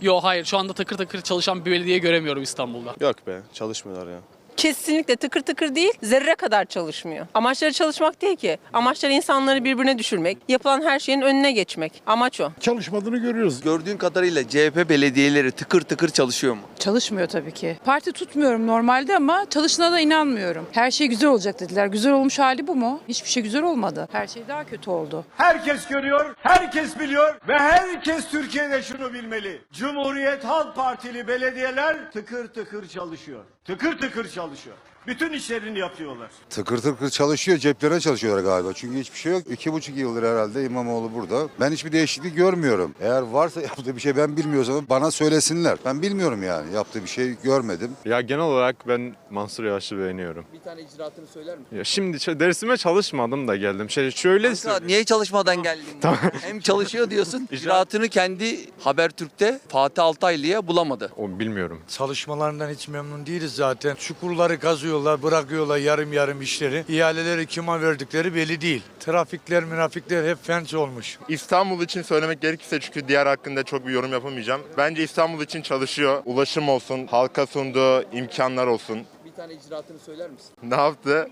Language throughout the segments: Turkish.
Yo hayır şu anda takır takır çalışan bir belediye göremiyorum İstanbul'da. Yok be çalışmıyorlar ya. Kesinlikle tıkır tıkır değil, zerre kadar çalışmıyor. Amaçları çalışmak değil ki. Amaçları insanları birbirine düşürmek, yapılan her şeyin önüne geçmek. Amaç o. çalışmadığını görüyoruz. Gördüğün kadarıyla CHP belediyeleri tıkır tıkır çalışıyor mu? Çalışmıyor tabii ki. Parti tutmuyorum normalde ama çalışına da inanmıyorum. Her şey güzel olacak dediler. Güzel olmuş hali bu mu? Hiçbir şey güzel olmadı. Her şey daha kötü oldu. Herkes görüyor, herkes biliyor ve herkes Türkiye'de şunu bilmeli. Cumhuriyet Halk Partili belediyeler tıkır tıkır çalışıyor. Tıkır tıkır çalışıyor. Bütün işlerini yapıyorlar. Tıkır tıkır çalışıyor, ceplerine çalışıyorlar galiba. Çünkü hiçbir şey yok. İki buçuk yıldır herhalde İmamoğlu burada. Ben hiçbir değişiklik görmüyorum. Eğer varsa yaptığı bir şey ben bilmiyorsam bana söylesinler. Ben bilmiyorum yani. Yaptığı bir şey görmedim. Ya genel olarak ben Mansur Yavaş'ı beğeniyorum. Bir tane icraatını söyler misin? Ya şimdi ç- dersime çalışmadım da geldim. Şey şöyle Kanka, niye çalışmadan geldin? Hem çalışıyor diyorsun, icraatını kendi Habertürk'te Fatih Altaylı'ya bulamadı. o bilmiyorum. Çalışmalarından hiç memnun değiliz zaten. Çukurları kazıyorlar, bırakıyorlar yarım yarım işleri. İhaleleri kime verdikleri belli değil. Trafikler, mirafikler hep fenç olmuş. İstanbul için söylemek gerekirse çünkü diğer hakkında çok bir yorum yapamayacağım. Bence İstanbul için çalışıyor. Ulaşım olsun, halka sunduğu imkanlar olsun. Bir tane icraatını söyler misin? Ne yaptı?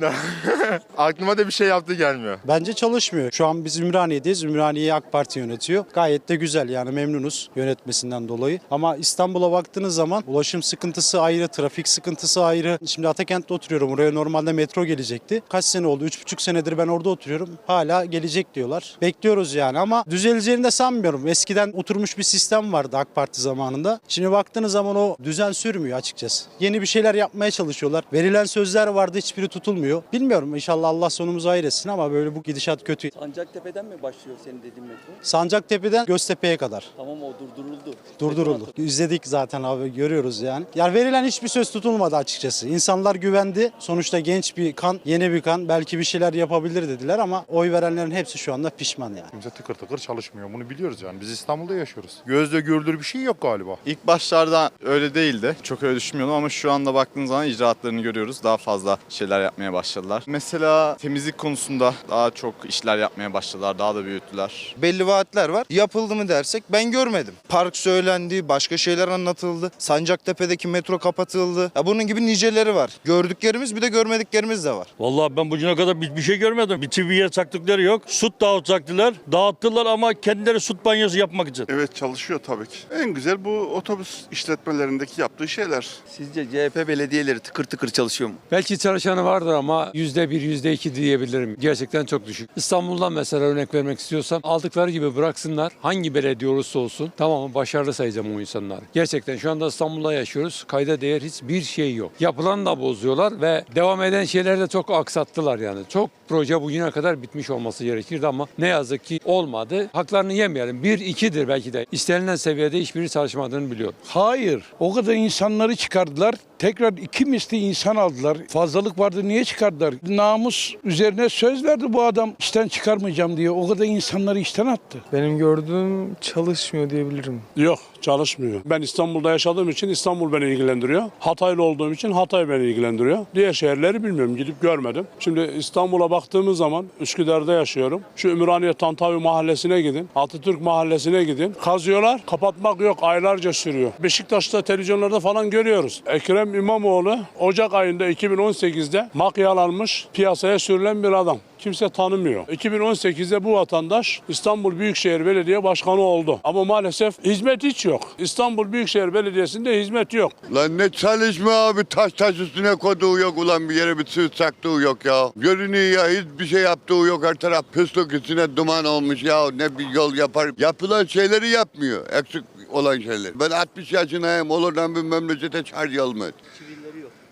Aklıma da bir şey yaptı gelmiyor. Bence çalışmıyor. Şu an biz Ümraniye'deyiz. Ümraniye'yi AK Parti yönetiyor. Gayet de güzel yani memnunuz yönetmesinden dolayı. Ama İstanbul'a baktığınız zaman ulaşım sıkıntısı ayrı, trafik sıkıntısı ayrı. Şimdi Atakent'te oturuyorum. Oraya normalde metro gelecekti. Kaç sene oldu? 3,5 senedir ben orada oturuyorum. Hala gelecek diyorlar. Bekliyoruz yani ama düzeleceğini de sanmıyorum. Eskiden oturmuş bir sistem vardı AK Parti zamanında. Şimdi baktığınız zaman o düzen sürmüyor açıkçası. Yeni bir şeyler yapmaya çalışıyorlar. Verilen sözler vardı hiçbiri tutulmuyor. Bilmiyorum inşallah Allah sonumuzu hayretsin ama böyle bu gidişat kötü. Sancaktepe'den mi başlıyor senin dediğin metro? Sancaktepe'den Göztepe'ye kadar Tamam o durduruldu. durduruldu. İzledik zaten abi görüyoruz yani. Yani verilen hiçbir söz tutulmadı açıkçası. İnsanlar güvendi. Sonuçta genç bir kan, yeni bir kan. Belki bir şeyler yapabilir dediler ama oy verenlerin hepsi şu anda pişman yani. Kimse tıkır tıkır çalışmıyor. Bunu biliyoruz yani. Biz İstanbul'da yaşıyoruz. Gözle görülür bir şey yok galiba. İlk başlarda öyle değildi. Çok öyle düşünmüyordum ama şu anda baktığınız zaman icraatlarını görüyoruz. Daha fazla şeyler yapmaya başladılar. Mesela temizlik konusunda daha çok işler yapmaya başladılar. Daha da büyüttüler. Belli vaatler var. Yapıldı mı dersek ben görmedim. Park söylendi, başka şeyler anlatıldı. Sancaktepe'deki metro kapatıldı. Ya bunun gibi niceleri var. Gördüklerimiz bir de görmediklerimiz de var. Vallahi ben bugüne kadar bir, bir şey görmedim. Bir TV'ye çaktıkları yok. Süt dağıtacaktılar. Dağıttılar ama kendileri süt banyosu yapmak için. Evet çalışıyor tabii ki. En güzel bu otobüs işletmelerindeki yaptığı şeyler. Sizce CHP belediyeleri tıkır tıkır çalışıyor mu? Belki çalışanı vardır ama yüzde bir, yüzde iki diyebilirim. Gerçekten çok düşük. İstanbul'dan mesela örnek vermek istiyorsam aldıkları gibi bıraksınlar. Hangi belediye olursa olsun tamam başarılı sayacağım o insanları. Gerçekten şu anda İstanbul'da yaşıyoruz. Kayda değer hiçbir şey yok. Yapılan da bozuyorlar ve devam eden şeyleri de çok aksattılar yani. Çok proje bugüne kadar bitmiş olması gerekirdi ama ne yazık ki olmadı. Haklarını yemeyelim. Bir, ikidir belki de. İstenilen seviyede hiçbiri çalışmadığını biliyorum. Hayır. O kadar insanları çıkardılar. Tekrar iki misli insan aldılar. Fazlalık vardı niye çıkardılar? Namus üzerine söz verdi bu adam işten çıkarmayacağım diye. O kadar insanları işten attı. Benim gördüğüm çalışmıyor diyebilirim. Yok çalışmıyor. Ben İstanbul'da yaşadığım için İstanbul beni ilgilendiriyor. Hataylı olduğum için Hatay beni ilgilendiriyor. Diğer şehirleri bilmiyorum gidip görmedim. Şimdi İstanbul'a baktığımız zaman Üsküdar'da yaşıyorum. Şu Ümraniye Tantavi mahallesine gidin. Atatürk mahallesine gidin. Kazıyorlar. Kapatmak yok. Aylarca sürüyor. Beşiktaş'ta televizyonlarda falan görüyoruz. Ekrem İmamoğlu Ocak ayında 2018'de makyalanmış piyasaya sürülen bir adam. Kimse tanımıyor. 2018'de bu vatandaş İstanbul Büyükşehir Belediye Başkanı oldu. Ama maalesef hizmet hiç yok. İstanbul Büyükşehir Belediyesi'nde hizmet yok. Lan ne çalışma abi taş taş üstüne koyduğu yok ulan bir yere bir su saktığı yok ya. Görünüyor ya hiçbir şey yaptığı yok her taraf pislik üstüne duman olmuş ya ne bir yol yapar. Yapılan şeyleri yapmıyor eksik olan şeyler. Ben 60 yaşındayım olurdan bir memlekete çağrı almaz.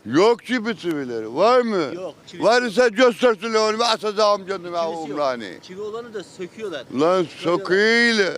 Yok çivi çivileri var mı? Yok. Varsa göstersin onu bir asacağım canım ya umrani. Çivi olanı da söküyorlar. Lan sokuyla.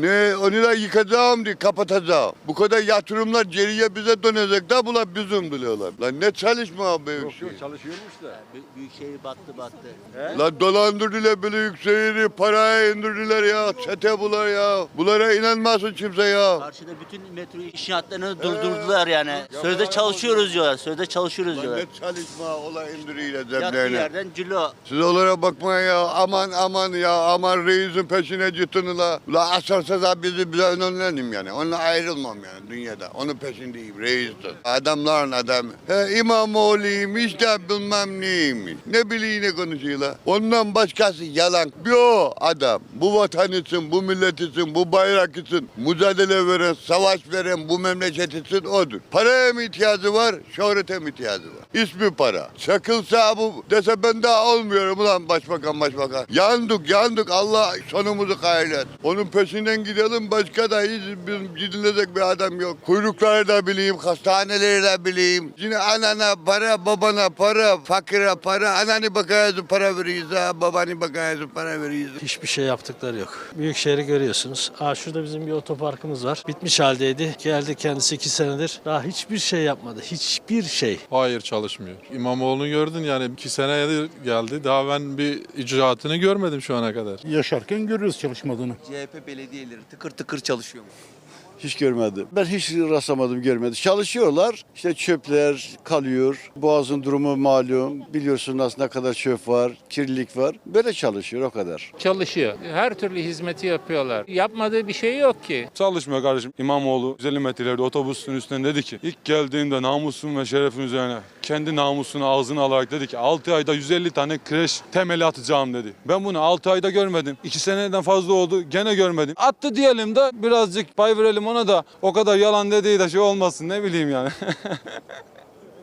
Ne onu da yıkacağım diye kapatacağım. Bu kadar yatırımlar geriye bize dönecek de bunlar bizim diyorlar. Lan ne çalışma abi büyük şey. Çalışıyormuş da. Büyükşehir battı battı. Lan dolandırdılar büyük şehri, paraya indirdiler ya. Çete bunlar ya. Bunlara inanmasın kimse ya. Karşıda bütün metro inşaatlarını durdurdular yani. Sözde çalışıyoruz diyorlar. Sözde çalışıyoruz Lan diyorlar. ne çalışma ola indiriyle Yattığı ceplerine. yerden cilo. Siz onlara bakmayın ya. Aman aman ya. Aman reisin peşine gittin la. La asarsa da bizi bize önlenim yani. Onunla ayrılmam yani dünyada. Onun peşindeyim reistir. Adamların adamı. He İmamoğlu'ymuş da bilmem neymiş. Ne bileyim ne konuşuyorlar. Ondan başkası yalan. Bir adam. Bu vatan için, bu millet için, bu bayrak için mücadele veren, savaş veren bu memleket için odur. Paraya mı ihtiyacı var, şöhrete mi ihtiyacı var? İsmi para. Çakılsa bu dese ben daha olmuyorum ulan başbakan başbakan. Yandık yandık Allah sonumuzu hayret. Onun peşinden gidelim başka da hiç bizim gidilecek bir adam yok. Kuyrukları da bileyim, hastaneleri de bileyim. Yine anana para, babana para, fakire para, ananı bakıyorsun para veriyorsun, ha, babanı bakıyorsun para veriyorsun. Hiçbir şey yaptıkları yok. Büyükşehir'i görüyorsunuz. Aa şurada bizim bir otoparkımız var. Bitmiş haldeydi. Geldi kendisi iki senedir. Daha hiçbir şey yapmadı. Hiçbir şey. Hayır çalışmıyor. İmamoğlu'nu gördün yani iki senedir geldi. Daha ben bir icraatını görmedim şu ana kadar. Yaşarken görüyoruz çalışmadığını. CHP belediyeleri tıkır tıkır çalışıyor mu? Hiç görmedim. Ben hiç rastlamadım görmedim. Çalışıyorlar. İşte çöpler kalıyor. Boğazın durumu malum. Biliyorsun aslında ne kadar çöp var, kirlilik var. Böyle çalışıyor o kadar. Çalışıyor. Her türlü hizmeti yapıyorlar. Yapmadığı bir şey yok ki. Çalışmıyor kardeşim. İmamoğlu 150 metrelerde otobüsün üstünden dedi ki ilk geldiğimde namusun ve şerefin üzerine kendi namusunu ağzına alarak dedi ki 6 ayda 150 tane kreş temeli atacağım dedi. Ben bunu 6 ayda görmedim. 2 seneden fazla oldu gene görmedim. Attı diyelim de birazcık pay verelim ona da o kadar yalan dediği de şey olmasın ne bileyim yani.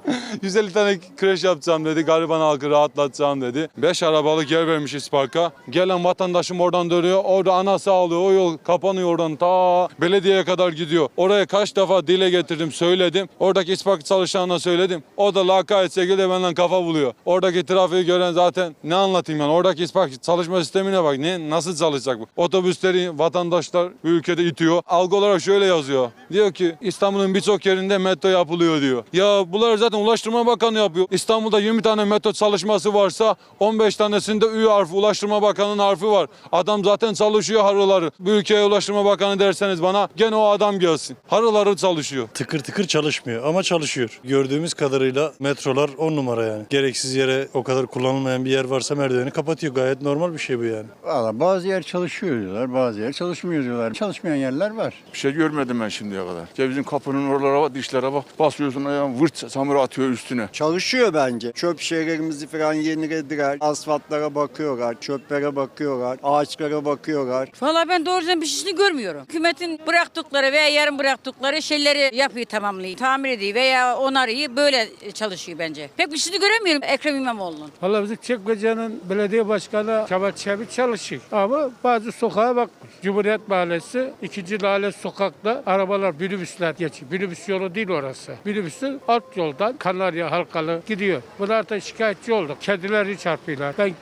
150 tane kreş yapacağım dedi. Gariban halkı rahatlatacağım dedi. 5 arabalık yer vermiş İspark'a. Gelen vatandaşım oradan dönüyor. Orada anası ağlıyor. O yol kapanıyor oradan ta belediyeye kadar gidiyor. Oraya kaç defa dile getirdim söyledim. Oradaki İspark çalışanına söyledim. O da lakayet şekilde benden kafa buluyor. Oradaki trafiği gören zaten ne anlatayım yani. Oradaki İspark çalışma sistemine bak. Ne, nasıl çalışacak bu? Otobüsleri vatandaşlar ülkede itiyor. Algı olarak şöyle yazıyor. Diyor ki İstanbul'un birçok yerinde metro yapılıyor diyor. Ya bunlar zaten Ulaştırma Bakanı yapıyor. İstanbul'da 20 tane metro çalışması varsa 15 tanesinde Ü harfi Ulaştırma Bakanı'nın harfi var. Adam zaten çalışıyor harıları. Bu ülkeye Ulaştırma Bakanı derseniz bana gene o adam gelsin. Harıları çalışıyor. Tıkır tıkır çalışmıyor ama çalışıyor. Gördüğümüz kadarıyla metrolar 10 numara yani. Gereksiz yere o kadar kullanılmayan bir yer varsa merdiveni kapatıyor. Gayet normal bir şey bu yani. Valla bazı yer çalışıyor diyorlar, bazı yer çalışmıyor diyorlar. Çalışmayan yerler var. Bir şey görmedim ben şimdiye kadar. Ya bizim kapının oralara bak, dişlere bak. Basıyorsun ayağın vırt samur atıyor üstüne. Çalışıyor bence. Çöp şehirlerimizi falan yenilediler. Asfaltlara bakıyorlar, çöplere bakıyorlar, ağaçlara bakıyorlar. Valla ben doğrudan bir şeyini görmüyorum. Hükümetin bıraktıkları veya yarım bıraktıkları şeyleri yapıyor tamamlıyor, tamir ediyor veya onarıyor böyle çalışıyor bence. Pek bir şeyini göremiyorum Ekrem İmamoğlu'nun. Valla bizim Çekmece'nin belediye başkanı Kemal Çevik çalışıyor. Ama bazı sokağa bakmış. Cumhuriyet Mahallesi 2. Lale Sokak'ta arabalar, minibüsler geçiyor. Minibüs yolu değil orası. Minibüsün alt yoldan Kanarya Halkalı gidiyor. Bunlar da şikayetçi olduk. Kedileri çarpıyorlar. Ben